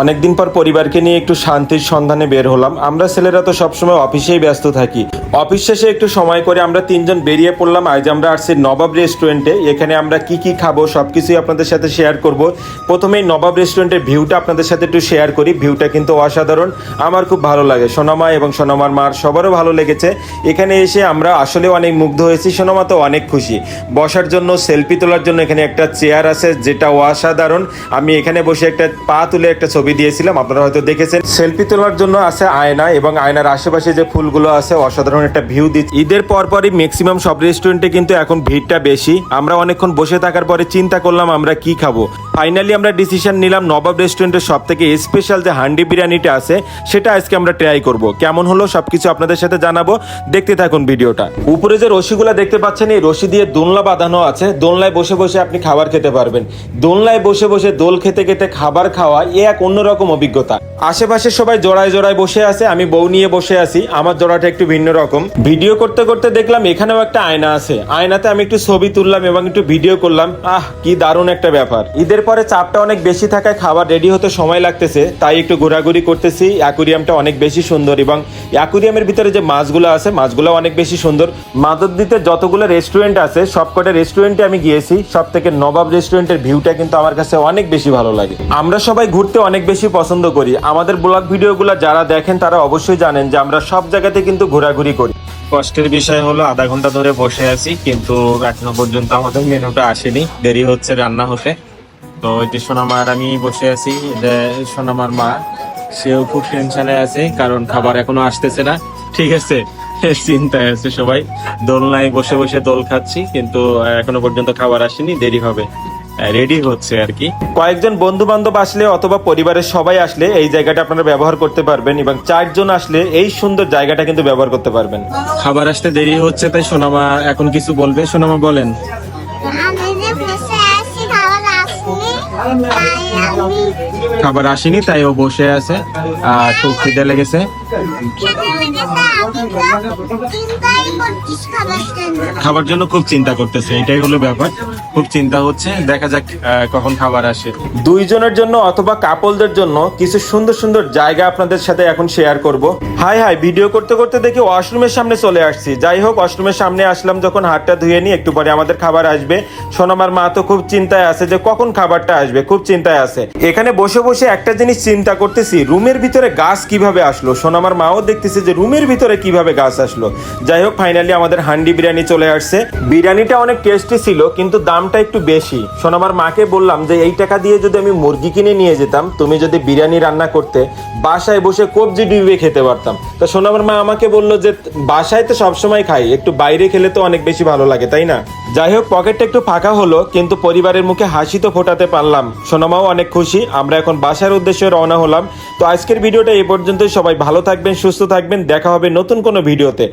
অনেকদিন পর পরিবারকে নিয়ে একটু শান্তির সন্ধানে বের হলাম। আমরা ছেলেরা তো সবসময় অফিসেই ব্যস্ত থাকি। অফিস শেষে একটু সময় করে আমরা তিনজন বেরিয়ে পড়লাম। আজ আমরা আসছি নবাব রেস্টুরেন্টে। এখানে আমরা কি কি খাব সব কিছুই আপনাদের সাথে শেয়ার করব। প্রথমেই নবাব রেস্টুরেন্টের ভিউটা আপনাদের সাথে একটু শেয়ার করি। ভিউটা কিন্তু অসাধারণ। আমার খুব ভালো লাগে। সোনামা এবং সোনামার মার সবারও ভালো লেগেছে। এখানে এসে আমরা আসলে অনেক মুগ্ধ হয়েছি। সোনামা তো অনেক খুশি। বসার জন্য সেলফি তোলার জন্য এখানে একটা চেয়ার আছে, যেটা অসাধারণ। আমি এখানে বসে একটা পা তুলে একটা ছবি দিয়েছিলাম, আপনারা হয়তো দেখেছেন। সেলফি তোলার জন্য আছে আয়না এবং আয়নার আশেপাশে যে ফুলগুলো আছে, অসাধারণ একটা ভিউ দিচ্ছে। ঈদের পরপরই ম্যাক্সিমাম সব রেস্টুরেন্টে কিন্তু এখন ভিড়টা বেশি। আমরা অনেকক্ষণ বসে থাকার পরে চিন্তা করলাম আমরা কি খাব। ফাইনালি আমরা ডিসিশন নিলাম, নবাব রেস্টুরেন্টের সব থেকে স্পেশাল যে হান্ডি বিরিয়ানিটা আছে, সেটা আজকে আমরা ট্রাই করব। কেমন হলো সবকিছু আপনাদের সাথে জানাব। দেখতে থাকুন ভিডিওটা। উপরে যে রশিগুলা দেখতে পাচ্ছেন, এই রশি দিয়ে দোলনা বাঁধানো আছে। দোলনায় বসে বসে আপনি খাবার খেতে পারবেন। দোলনায় বসে বসে দোল খেতে খেতে খাবার খাওয়া, এ এক অন্যরকম অভিজ্ঞতা। আশেপাশে সবাই জোড়ায় জোড়ায় বসে আছে, আমি বউ নিয়ে বসে আছি, আমার জোড়াটা একটু ভিন্ন রকম। ভিডিও করতে করতে দেখলাম এখানেও একটা আয়না আছে। আয়নাতে আমি একটু ছবি তুললাম এবং একটু ভিডিও করলাম। আহ, কি দারুণ একটা ব্যাপার। ঈদের পরে চাপটা অনেক বেশি থাকায় খাবার রেডি হতে সময় লাগতেছে, তাই একটু ঘোরাঘুরি করতেছি। অ্যাকুরিয়ামটা অনেক বেশি সুন্দর এবং অ্যাকুরিয়ামের ভিতরে যে মাছগুলো আছে মাছগুলো অনেক বেশি সুন্দর। মাদকদিতে যতগুলো রেস্টুরেন্ট আছে, সবকটা রেস্টুরেন্টে আমি গিয়েছি। সব থেকে নবাব রেস্টুরেন্টের ভিউটা কিন্তু আমার কাছে অনেক বেশি ভালো লাগে। আমরা সবাই ঘুরতে অনেক বেশি পছন্দ করি। আমাদের ব্লগ ভিডিওগুলো যারা দেখেন, তারা অবশ্যই জানেন যে আমরা সব জায়গাতে কিন্তু ঘোরাঘুরি করি। কষ্টের বিষয় হলো আধা ঘণ্টা ধরে বসে আছি, কিন্তু এখনও পর্যন্ত আমাদের মেনুটা আসেনি। দেরি হচ্ছে রান্না হতে। তো যে সোনামার আমি বসে আছি সোনামার মা, সেও খুব টেনশনে আছে, কারণ খাবার এখনও আসতেছে না। ঠিক আছে, চিন্তায় আছে সবাই। দোল দোলনায় বসে বসে দোল খাচ্ছি, কিন্তু এখনও পর্যন্ত খাবার আসেনি, দেরি হবে। রেডি হচ্ছে আর কি। কয়েকজন বন্ধু বান্ধব আসলে অথবা পরিবারের সবাই আসলে এই জায়গাটা আপনারা ব্যবহার করতে পারবেন এবং চারজন আসলে এই সুন্দর জায়গাটা কিন্তু ব্যবহার করতে পারবেন। খাবার আসতে দেরি হচ্ছে তাই সোনামা এখন কিছু বলবে? সোনামা বলেন। খাবার আসেনি তাই ও বসে আছে আর খুব খিদে লেগেছে। করছিস খাবার জন্য খুব চিন্তা করতেছে এটাই হলো ব্যাপার। খুব চিন্তা হচ্ছে দেখা যাক কখন খাবার আসে। দুইজনের জন্য অথবা কাপলদের জন্য কিছু সুন্দর সুন্দর জায়গা আপনাদের সাথে এখন শেয়ার করব। হাই হাই ভিডিও করতে করতে দেখি ওয়াশরুমের সামনে চলে আসছি। যাই হোক ওয়াশরুমের সামনে আসলাম যখন হাতটা ধুয়ে নিই একটু পরে আমাদের খাবার আসবে। সোনামার মা তো খুব চিন্তায় আছে যে কখন খাবারটা আসবে। খুব চিন্তায় আছে। এখানে বসে বসে একটা জিনিস চিন্তা করতেছি, রুমের ভিতরে গাছ কীভাবে আসলো? সোনামার মাও দেখতেছে যে রুমের ভিতরে কীভাবে গাছ আসলো। যাই হোক ফাইনালি আমাদের হান্ডি বিরিয়ানি চলে আসছে। বিরিয়ানিটা অনেক টেস্টি ছিল, কিন্তু দামটা একটু বেশি। সোনামার মাকে বললাম যে, এই টাকা দিয়ে যদি আমি মুরগি কিনে নিয়ে যেতাম, তুমি যদি বিরিয়ানি রান্না করতে, বাসায় বসে কবজি ডিবে খেতে পারতাম। তো সোনামার মা আমাকে বলল যে, বাসায় তো সবসময় খাই, একটু বাইরে খেলে তো অনেক বেশি ভালো লাগে, তাই না? যাই হোক পকেটটা একটু ফাঁকা হলো, কিন্তু পরিবারের মুখে হাসি তো ফোটাতে পারলাম। সোনামাও অনেক খুশি, আমরা এখন বাসার উদ্দেশ্যে রওনা হলাম। তো আজকের ভিডিওটা এই পর্যন্তই, সবাই ভালো থাকবেন, সুস্থ থাকবেন, দেখা হবে নতুন কোনো ভিডিওতে।